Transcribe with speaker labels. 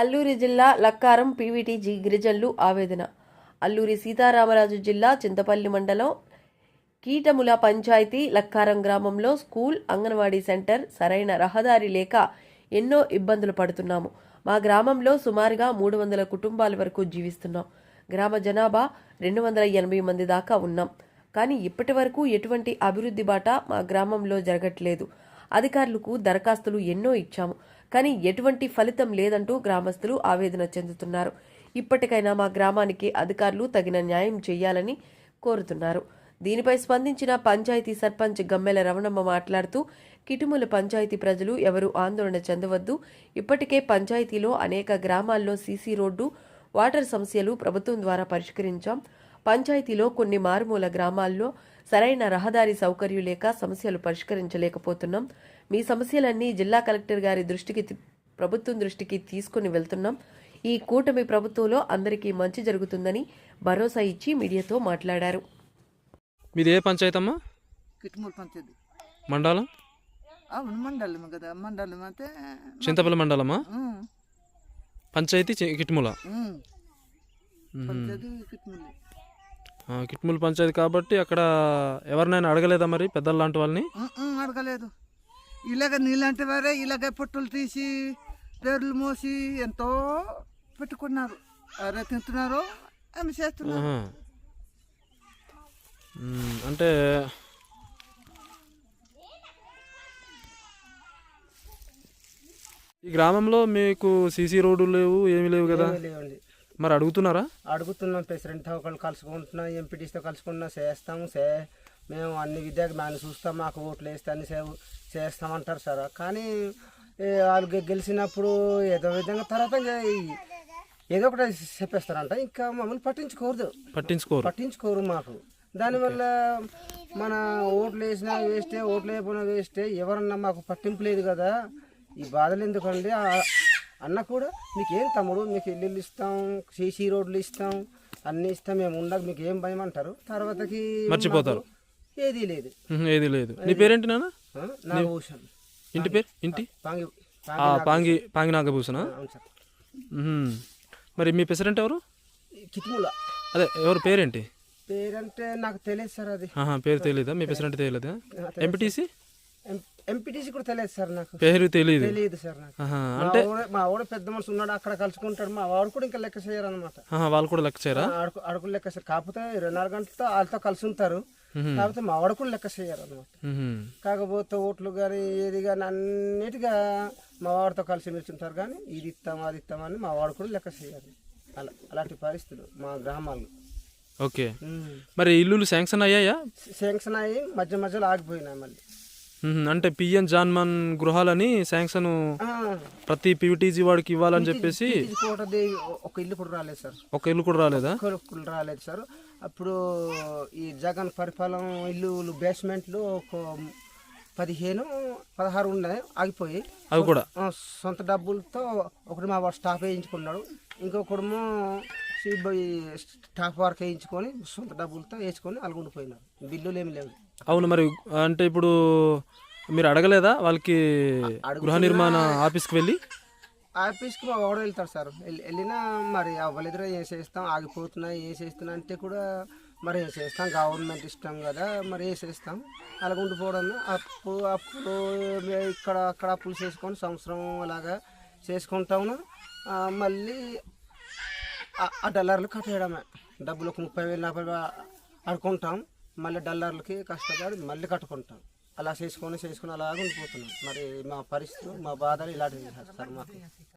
Speaker 1: అల్లూరి జిల్లా లక్కారం పీవీటీజీ గిరిజనులు ఆవేదన. అల్లూరి సీతారామరాజు జిల్లా చింతపల్లి మండలం కీటముల పంచాయతీ లక్కారం గ్రామంలో స్కూల్ అంగన్వాడీ సెంటర్ సరైన రహదారి లేక ఎన్నో ఇబ్బందులు పడుతున్నాము. మా గ్రామంలో సుమారుగా మూడు వందల కుటుంబాల వరకు జీవిస్తున్నాం. గ్రామ జనాభా రెండు వందల ఎనభై మంది దాకా ఉన్నాం. కానీ ఇప్పటి వరకు ఎటువంటి అభివృద్ధి బాట మా గ్రామంలో జరగట్లేదు. అధికారులకు దరఖాస్తులు ఎన్నో ఇచ్చాము. కానీ ఎటువంటి ఫలితం లేదంటూ గ్రామస్తులు ఆవేదన చెందుతున్నారు. ఇప్పటికైనా మా గ్రామానికి అధికారులు తగిన న్యాయం చేయాలని కోరుతున్నారు. దీనిపై స్పందించిన పంచాయతీ సర్పంచ్ గమ్మెల రమణమ్మ మాట్లాడుతూ కిటుముల పంచాయతీ ప్రజలు ఎవరూ ఆందోళన చెందవద్దు. ఇప్పటికే పంచాయతీలో అనేక గ్రామాల్లో సీసీ రోడ్డు వాటర్ సమస్యలు ప్రభుత్వం ద్వారా పరిష్కరించాం. పంచాయతీలో కొన్ని మారుమూల గ్రామాల్లో సరైన రహదారి సౌకర్యం లేక సమస్యలు పరిష్కరించలేకపోతున్నాం. మీ సమస్యలన్నీ జిల్లా కలెక్టర్ గారి దృష్టికి ప్రభుత్వం దృష్టికి తీసుకుని వెళ్తున్నాం. ఈ కూటమి ప్రభుత్వంలో అందరికీ మంచి జరుగుతుందని భరోసా ఇచ్చి మీడియాతో మాట్లాడారు.
Speaker 2: మీది ఏ పంచాయతీ అమ్మా
Speaker 3: కిట్మూరు పంచేది
Speaker 2: మండలం?
Speaker 3: అవును మండలం కదా. మండలం అంటే
Speaker 2: చింతపల్లి మండలమా? పంచాయతీ చి- కిట్ముల?
Speaker 3: కిట్మూరు
Speaker 2: కిట్ముల పంచాయతీ కాబట్టి అక్కడ ఎవరినైనా అడగలేదా మరి పెద్దలు లాంటి వాళ్ళని?
Speaker 3: అడగలేదు. ఇలాగ నీళ్ళంటే వారే ఇలాగ పొట్టులు తీసి పేర్లు మోసి ఎంతో పెట్టుకున్నారు. అరే తింటున్నారు ఆమె చేస్తున్నారు.
Speaker 2: అంటే ఈ గ్రామంలో మీకు సీసీ రోడ్లు లేవు ఏమీ లేవు కదా? మరి అడుగుతున్నారా?
Speaker 4: అడుగుతున్నాం ప్రెసిడెంట్ ఒకళ్ళు కలుసుకుంటున్నాం ఎంపీటీస్తో కలుసుకుంటున్నా చేస్తాము చే మేము అన్ని విద్యకు మేము చూస్తాం మాకు ఓట్లు వేస్తే అన్ని సేవ చేస్తామంటారు సార్. కానీ వాళ్ళు గెలిచినప్పుడు ఏదో విధంగా తర్వాత ఏదో ఒకటి చెప్పేస్తారంట. ఇంకా మమ్మల్ని పట్టించుకోరు.
Speaker 2: పట్టించుకోరు.
Speaker 4: పట్టించుకోరు మాకు. దానివల్ల మన ఓట్లు వేసినా వేస్టే ఓట్లు వేయకపోయినా వేస్టే ఎవరన్నా మాకు పట్టింపు లేదు కదా. ఈ బాధలు ఎందుకండి? అన్న కూడా మీకు ఏం తమ్ముడు? మీకు ఇల్లు ఇస్తాం సీసీ రోడ్లు ఇస్తాం అన్నీ ఇస్తాం మేము ఉండక మీకు ఏం భయం అంటారు. తర్వాతకి
Speaker 2: మర్చిపోతారు.
Speaker 4: ఏదీ లేదు.
Speaker 2: ఏది లేదు. నీ పేరేంటి నాన్న?
Speaker 4: నాగభూషణ్
Speaker 2: ఇంటి పేరు? ఇంటి?
Speaker 4: పాంగి
Speaker 2: పాంగి పాంగి నాగభూషణ. మరి మీ ప్రెసిడెంట్ ఎవరు?
Speaker 4: కితిముల.
Speaker 2: అదే ఎవరు పేరేంటి?
Speaker 4: పేరంటే నాకు తెలియదు సార్ అది.
Speaker 2: పేరు తెలియదా మీ ప్రెసిడెంట్ తెలియదా ఎంపీటీసీ?
Speaker 4: ఎంపీటీసీ కూడా తెలియదు సార్ నాకు.
Speaker 2: పేరు తెలియదు
Speaker 4: తెలియదు సార్ నాకు.
Speaker 2: ఆహా,
Speaker 4: మా వాడు పెద్ద మనిషి ఉన్నాడు అక్కడ కలుసుకుంటాడు. మా వాడు కూడా ఇంకా లెక్క చేయరు అనమాట
Speaker 2: వాళ్ళు కూడా లెక్క చేయరా?
Speaker 4: అడుగు లెక్క చేయరు. కాకపోతే ఇరవై నాలుగు గంటలతో వాళ్ళతో కలిసి ఉంటారు కాకపోతే మా వాడు కూడా లెక్క చేయరు అనమాట. కాకపోతే ఓట్లు కానీ ఏది కానీ అన్నిటిగా మా వాడితో కలిసి మెలుచుంటారు కానీ ఇది ఇస్తాం అది ఇస్తామని మా వాడు కూడా లెక్క చేయాలి అలా అలాంటి పరిస్థితులు మా గ్రామాల్లో.
Speaker 2: ఓకే. మరి ఇల్లులు శాంక్షన్ అయ్యాయా?
Speaker 4: శాంక్షన్ అయ్యి మధ్య మధ్యలో ఆగిపోయినాయి మళ్ళీ.
Speaker 2: అంటే పిఎం జాన్మన్ గృహాలని శాంక్షన్ ప్రతి పీవీటీజీ వాడికి ఇవ్వాలని చెప్పేసి
Speaker 4: ఒక ఇల్లు కూడా రాలేదు సార్.
Speaker 2: ఒక ఇల్లు కూడా రాలేదా?
Speaker 4: రాలేదు సార్. అప్పుడు ఈ జగన్ పరిపాలన ఇల్లు బేస్మెంట్లు ఒక పదిహేను పదహారు ఉన్నాయి ఆగిపోయి
Speaker 2: అవి కూడా?
Speaker 4: సొంత డబ్బులతో ఒకటి మా వాడు స్టాఫ్ వేయించుకున్నాడు. ఇంకొకడేమో సిబి స్టాఫ్ వర్క్ వేయించుకొని సొంత డబ్బులతో వేసుకొని అలుగుండిపోయినారు బిల్లులు ఏమి లేవు.
Speaker 2: అవును మరి అంటే ఇప్పుడు మీరు అడగలేదా వాళ్ళకి గృహ నిర్మాణ ఆఫీస్కి వెళ్ళి?
Speaker 4: ఆఫీస్కి మా వాడు వెళ్తాడు సార్. వెళ్ళి- వెళ్ళినా మరి అవ్వలేదురా ఏం చేస్తాం ఆగిపోతున్నా ఏం చేస్తున్నా అంటే కూడా మరి ఏం చేస్తాం గవర్నమెంట్ ఇష్టం కదా మరి ఏం చేస్తాం అలాగ ఉండిపోవడం అప్పు అప్పుడు మే- ఇక్కడ అక్కడ అప్పులు చేసుకొని సంవత్సరం అలాగా చేసుకుంటాము మళ్ళీ ఆ- డల్లర్లు కట్టేయడమే. డబ్బులు ఒక ముప్పై వేలు నలభై అడుకుంటాం మళ్ళీ డల్లర్లకి కష్టపడి మళ్ళీ కట్టుకుంటాం. అలా చేసుకొని చేసుకొని అలా ఉండిపోతున్నాం. మరి మా పరిస్థితులు మా బాధలు ఇలాంటివి సార్ మాకు.